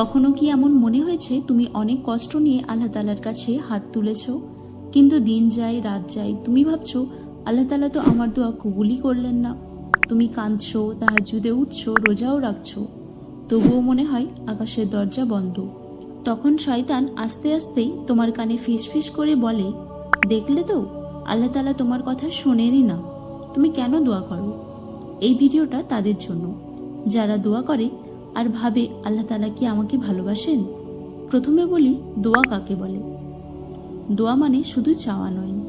কখনো কি এমন মনে হয়েছে তুমি অনেক কষ্ট নিয়ে আল্লাহ তালার কাছে হাত তুলেছ? কিন্তু দিন যায়, রাত যায়, তুমি ভাবছ, আল্লাহ তালা তো আমার দোয়া কবুলই করলেন না। তুমি কাঁদছ কাঁদছো তাহাজুদে উঠছো, রোজাও রাখছো। তবুও মনে হয় আকাশের দরজা বন্ধ। তখন শয়তান আস্তে আস্তেই তোমার কানে ফিস ফিস করে বলে, দেখলে তো, আল্লাহ তালা তোমার কথা শোনেনি না। তুমি কেন দোয়া করো? এই ভিডিওটা তাদের জন্য। যারা দোয়া করে আর ভাবে, আল্লাহ তালা কি আমাকে ভালোবাসেন? প্রথমে বলি, দোয়া কাকে বলে? দোয়া মানে শুধু চাওয়া নয়।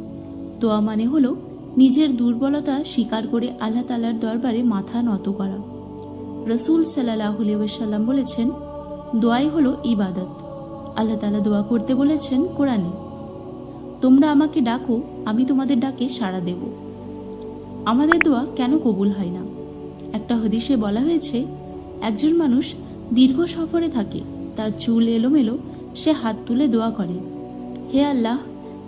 দোয়া মানে হলো নিজের দুর্বলতা স্বীকার করে আল্লাহ তালার দরবারে মাথা নত করা। রসুল সাল্লাহ বলেছেন, দোয়াই হলো ইবাদত। আল্লাহ তালা দোয়া করতে বলেছেন কোরআনে, তোমরা আমাকে ডাকো, আমি তোমাদের ডাকে সাড়া দেব। আমাদের দোয়া কেন কবুল হয় না? একটা হদিসে বলা হয়েছে একজন মানুষ দীর্ঘ সফরে থাকে, তার চুল এলোমেলো, সে হাত তুলে দোয়া করে। হে আল্লাহ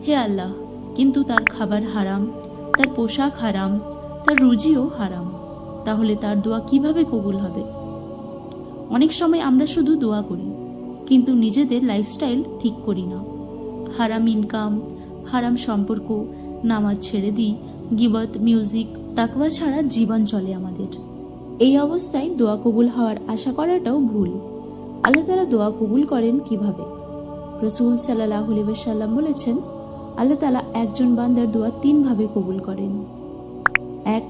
হে আল্লাহ, কিন্তু তার খাবার হারাম, তার পোশাক হারাম, তার রুজিও হারাম, তাহলে তার দোয়া কীভাবে কবুল হবে? অনেক সময় আমরা শুধু দোয়া করি, কিন্তু নিজেদের লাইফস্টাইল ঠিক করি না। হারাম ইনকাম হারাম সম্পর্ক, নামাজ ছেড়ে দিই, গিবত মিউজিক তাকওয়া ছাড়া জীবন চলে আমাদের। এই অবস্থায় দোয়া কবুল হওয়ার আশা করাটাও ভুল। আল্লাহ তালা দোয়া কবুল করেন কীভাবে? রসুল সাল্লাহ সাল্লাম বলেছেন, আল্লাহ তালা একজন বান্দার দোয়া তিনভাবে কবুল করেন। এক,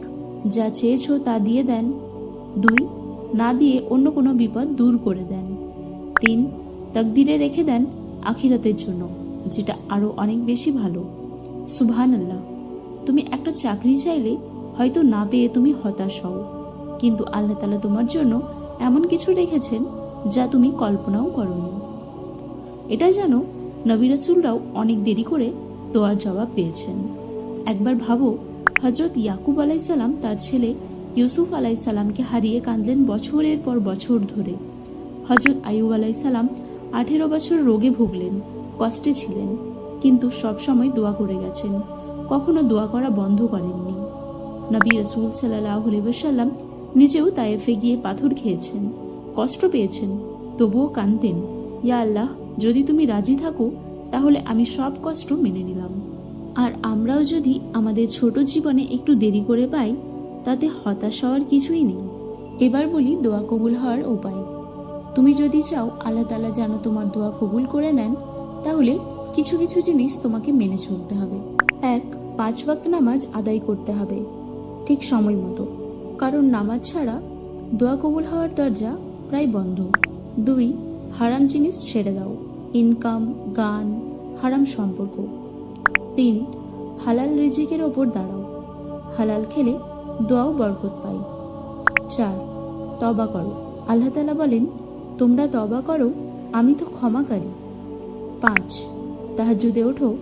যা চেয়েছো তা দিয়ে দেন। দুই, না দিয়ে অন্য কোনো বিপদ দূর করে দেন। তিন, তাকদিরে রেখে দেন আখিরাতের জন্য, যেটা আরও অনেক বেশি ভালো। সুবহান আল্লাহ তুমি একটা চাকরি চাইলে হয়তো না পেয়ে তুমি হতাশ হও। কিন্তু আল্লাহ তালা তোমার জন্য এমন কিছু রেখেছেন যা তুমি কল্পনাও করনি। এটা জানো নবী রাসুলরাও অনেক দেরি করে দোয়ার জবাব পেয়েছেন। একবার ভাবো হজরত ইয়াকুব আলাইসাল্লাম তার ছেলে ইউসুফ আলাইসাল্লামকে হারিয়ে কাঁদলেন বছরের পর বছর ধরে। হজরত আইয়ুব আলাইসাল্লাম আঠেরো বছর রোগে ভুগলেন, কষ্টে ছিলেন, কিন্তু সব সময় দোয়া করে গেছেন। কখনো দোয়া করা বন্ধ করেননি। নবী রসুল সাল্লাহ সাল্লাম নিজেও তায়েফে গিয়ে পাথর খেয়েছেন, কষ্ট পেয়েছেন, তবুও কাঁদতেন ইয়া আল্লাহ, যদি তুমি রাজি থাকো, তাহলে আমি সব কষ্ট মেনে নিলাম। আর আমরাও যদি আমাদের ছোট জীবনে একটু দেরি করে পাই, তাতে হতাশ হওয়ার কিছুই নেই। এবার বলি দোয়া কবুল হওয়ার উপায়। তুমি যদি চাও আল্লাহ তালা যেন তোমার দোয়া কবুল করে নেন, তাহলে কিছু কিছু জিনিস তোমাকে মেনে চলতে হবে। এক, পাঁচ ওয়াক্ত নামাজ আদায় করতে হবে। ঠিক সময় মতো। কারণ নামাজ ছাড়া দোয়া কবুল হওয়ার দরজা প্রায় বন্ধ। দুই, হারাম জিনিস ছেড়ে দাও। ইনকাম, গান, হারাম সম্পর্ক। তিন, হালাল রিজিকের ওপর দাঁড়াও। হালাল খেলে দোয়াও বরকত পাই। চার তবা করো। আল্লাহ তালা বলেন, তোমরা তবা করো, আমি তো ক্ষমাকারী। পাঁচ তাহাজুদে ওঠো।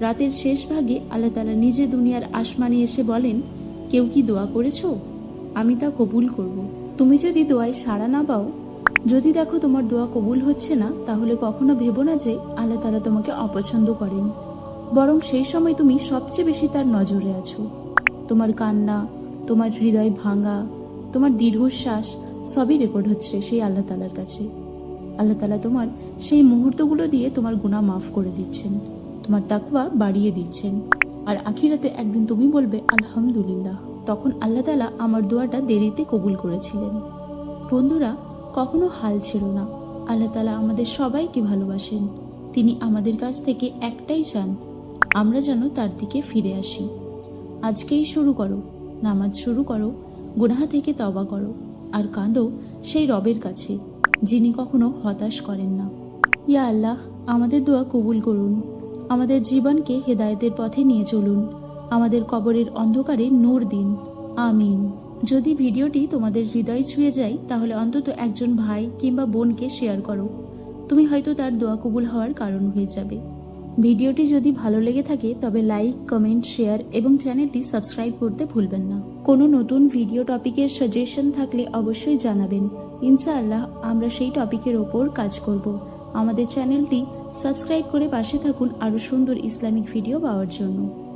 রাতের শেষ ভাগে আল্লাহ তালা নিজে দুনিয়ার আসমানে এসে বলেন, কেউ কি দোয়া করেছ? আমি তা কবুল করব। তুমি যদি দোয়ায় সাড়া না পাও, যদি দেখো তোমার দোয়া কবুল হচ্ছে না, তাহলে কখনো ভেবো না যে আল্লাহ তালা তোমাকে অপছন্দ করেন। বরং সেই সময় তুমি সবচেয়ে বেশি তার নজরে আছো। তোমার কান্না, তোমার হৃদয় ভাঙা, তোমার দীর্ঘশ্বাস সবই রেকর্ড হচ্ছে সেই আল্লাহ তালার কাছে। আল্লাহ তালা তোমার সেই মুহূর্তগুলো দিয়ে তোমার গুণা মাফ করে দিচ্ছেন, তোমার তাকওয়া বাড়িয়ে দিচ্ছেন। আর আখিরাতে একদিন তুমি বলবে, আলহামদুলিল্লাহ। তখন আল্লাহ তালা আমার দোয়াটা দেরিতে কবুল করেছিলেন। বন্ধুরা, কখনো হাল ছিল না। আল্লাহ তালা আমাদের সবাইকে ভালোবাসেন। তিনি আমাদের কাছ থেকে একটাই চান, আমরা যেন তার দিকে ফিরে আসি। আজকেই শুরু করো, নামাজ শুরু করো, গুনাহা থেকে তবা করো, আর কাঁদো সেই রবের কাছে, যিনি কখনো হতাশ করেন না। ইয়া আল্লাহ, আমাদের দোয়া কবুল করুন। আমাদের জীবনকে হেদায়েতের পথে নিয়ে চলুন। আমাদের কবরের অন্ধকারে নূর দিন। আমিন। যদি ভিডিওটি তোমাদের হৃদয় ছুঁয়ে যায়, তাহলে অন্তত একজন ভাই কিংবা বোনকে শেয়ার করো। তুমি হয়তো তার দোয়া কবুল হওয়ার কারণ হয়ে যাবে। ভিডিওটি যদি ভালো লেগে থাকে, তবে লাইক, কমেন্ট, শেয়ার এবং চ্যানেলটি সাবস্ক্রাইব করতে ভুলবেন না। কোনো নতুন ভিডিও টপিকের সাজেশন থাকলে অবশ্যই জানাবেন। ইনশাআল্লাহ, আমরা সেই টপিকের ওপর কাজ করব। আমাদের চ্যানেলটি সাবস্ক্রাইব করে পাশে থাকুন আরও সুন্দর ইসলামিক ভিডিও পাওয়ার জন্য।